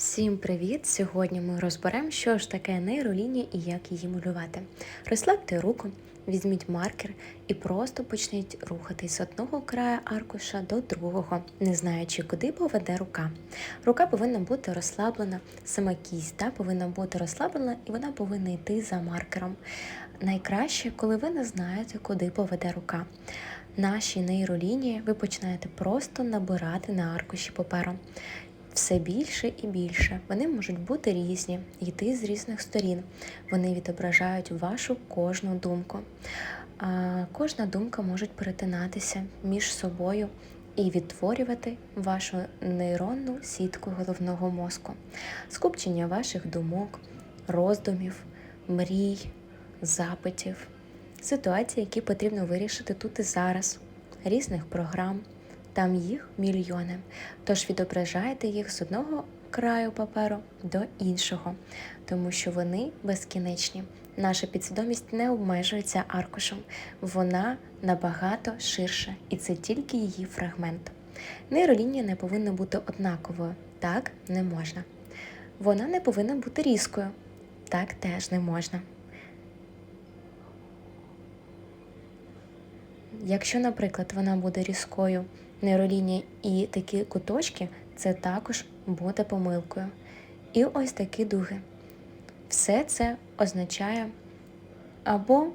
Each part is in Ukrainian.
Всім привіт! Сьогодні ми розберемо, що ж таке нейролінія і як її малювати. Розслабте руку, візьміть маркер і просто почніть рухатись з одного краю аркуша до другого, не знаючи, куди поведе рука. Рука повинна бути розслаблена, сама кість повинна бути розслаблена і вона повинна йти за маркером. Найкраще, коли ви не знаєте, куди поведе рука. Наші нейролінії ви починаєте просто набирати на аркуші паперу все більше і більше. Вони можуть бути різні, йти з різних сторін. Вони відображають вашу кожну думку. А Кожна думка може перетинатися між собою і відтворювати вашу нейронну сітку головного мозку, скупчення ваших думок, роздумів, мрій, запитів, ситуацій, які потрібно вирішити тут і зараз, різних програм. Там їх мільйони. Тож відображайте їх з одного краю паперу до іншого, тому що вони безкінечні. Наша підсвідомість не обмежується аркушем, вона набагато ширша, і це тільки її фрагмент. Нейролінія не повинна бути однаковою, так не можна. Вона не повинна бути різкою, так теж не можна. Якщо, наприклад, вона буде різкою, нейролінія і такі куточки, це також буде помилкою. І ось такі дуги. Все це означає або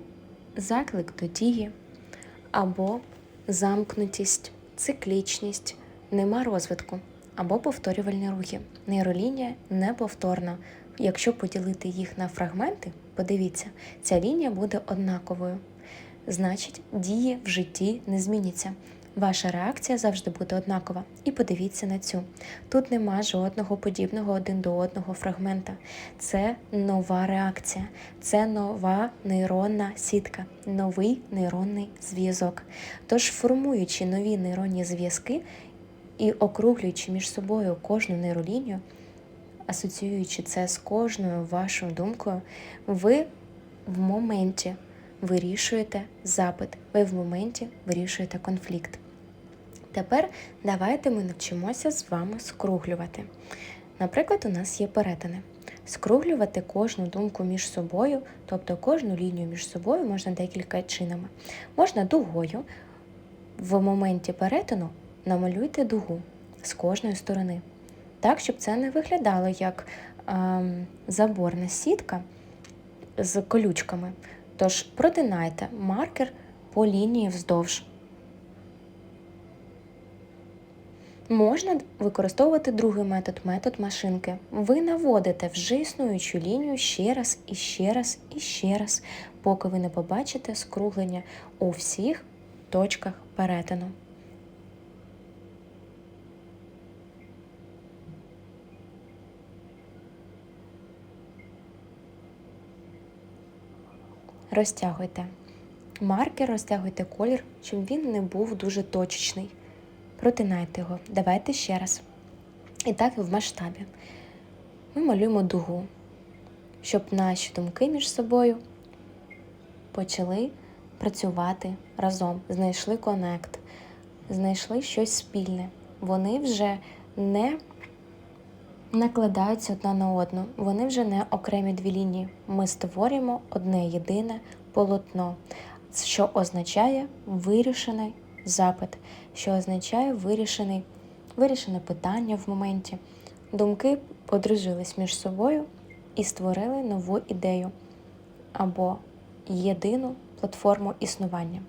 заклик до дії, або замкнутість, циклічність, нема розвитку, або повторювальні рухи. Нейролінія неповторна. Якщо поділити їх на фрагменти, подивіться, ця лінія буде однаковою. Значить, дії в житті не зміняться. Ваша реакція завжди буде однакова. І подивіться на цю. Тут нема жодного подібного один до одного фрагмента. Це нова реакція, це нова нейронна сітка, новий нейронний зв'язок. Тож, формуючи нові нейронні зв'язки і округлюючи між собою кожну нейролінію, асоціюючи це з кожною вашою думкою, ви в моменті вирішуєте запит, ви в моменті вирішуєте конфлікт. Тепер давайте ми навчимося з вами скруглювати. Наприклад, у нас є перетини. Скруглювати кожну думку між собою, тобто кожну лінію між собою можна декілька чинами. Можна дугою. В моменті перетину намалюйте дугу з кожної сторони. Так, щоб це не виглядало як ем, заборна сітка з колючками. Тож протинайте маркер по лінії вздовж. Можна використовувати другий метод метод машинки. Ви наводите вже існуючу лінію ще раз і ще раз і ще раз, поки ви не побачите скруглення у всіх точках перетину. Розтягуйте. Маркер розтягуйте колір, щоб він не був дуже точечний. Протинайте його. Давайте ще раз. І так в масштабі. Ми малюємо дугу, щоб наші думки між собою почали працювати разом, знайшли конект, знайшли щось спільне. Вони вже не накладаються одна на одну, вони вже не окремі дві лінії. Ми створюємо одне єдине полотно, що означає вирішений запит, що означає вирішений, вирішене питання в моменті. Думки подружились між собою і створили нову ідею або єдину платформу існування.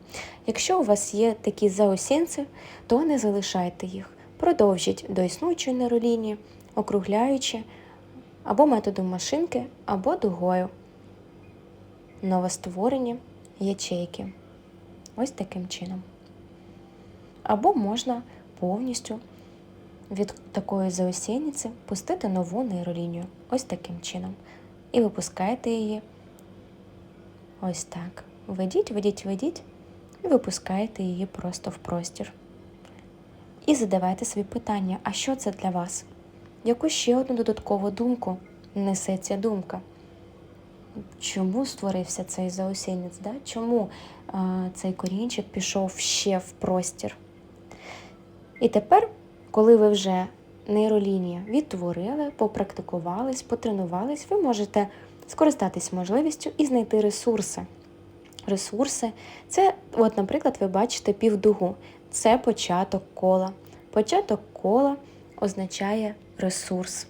Якщо у вас є такі заосінці, то не залишайте їх. Продовжіть до існуючої нейролінії, округляючи або методом машинки, або дугою. Новостворені ячейки. Ось таким чином. Або можна повністю від такої заосінниці пустити нову нейролінію. Ось таким чином. І випускаєте її ось так. Ведіть, ведіть, ведіть, і випускаєте її просто в простір. І задавайте собі питання, а що це для вас? Яку ще одну додаткову думку несе ця думка? Чому створився цей заосінець? Да? Чому а, цей корінчик пішов ще в простір? І тепер, коли ви вже нейролінія відтворили, попрактикувались, потренувались, ви можете скористатись можливістю і знайти ресурси. Ресурси це, от, наприклад, ви бачите півдугу. Це початок кола. Початок кола означає ресурс,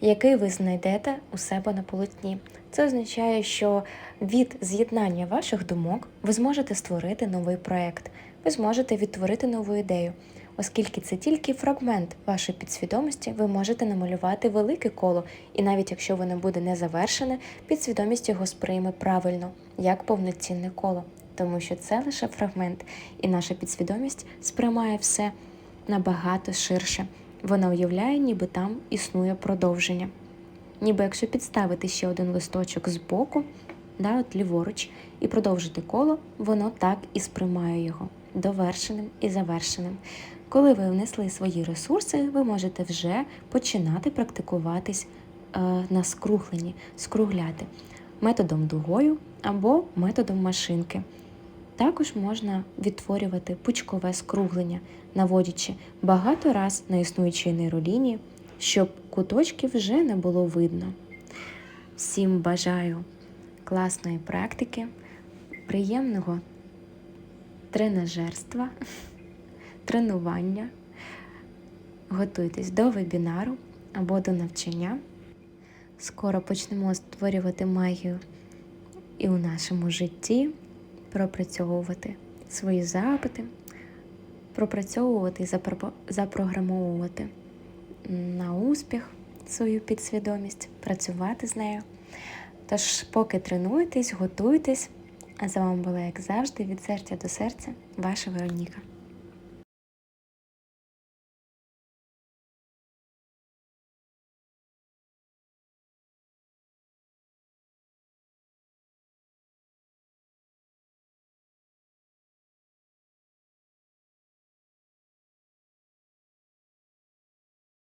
який ви знайдете у себе на полотні. Це означає, що від з'єднання ваших думок ви зможете створити новий проект, ви зможете відтворити нову ідею. Оскільки це тільки фрагмент вашої підсвідомості, ви можете намалювати велике коло, і навіть якщо воно буде не завершене, підсвідомість його сприйме правильно, як повноцінне коло, тому що це лише фрагмент, і наша підсвідомість сприймає все набагато ширше. Вона уявляє, ніби там існує продовження. Ніби якщо підставити ще один листочок збоку, да, от ліворуч, і продовжити коло, воно так і сприймає його довершеним і завершеним. Коли ви внесли свої ресурси, ви можете вже починати практикуватись е, на скругленні, скругляти методом дугою або методом машинки. Також можна відтворювати пучкове скруглення, наводячи багато раз на існуючій нейролінії, щоб куточків вже не було видно. Всім бажаю класної практики, приємного тренажерства, тренування. Готуйтесь до вебінару або до навчання. Скоро почнемо створювати магію і у нашому житті, пропрацьовувати свої запити, пропрацьовувати і запрограмовувати на успіх свою підсвідомість, працювати з нею. Тож, поки тренуєтесь, готуйтесь. А з вами була, як завжди, від серця до серця, ваша Вероніка.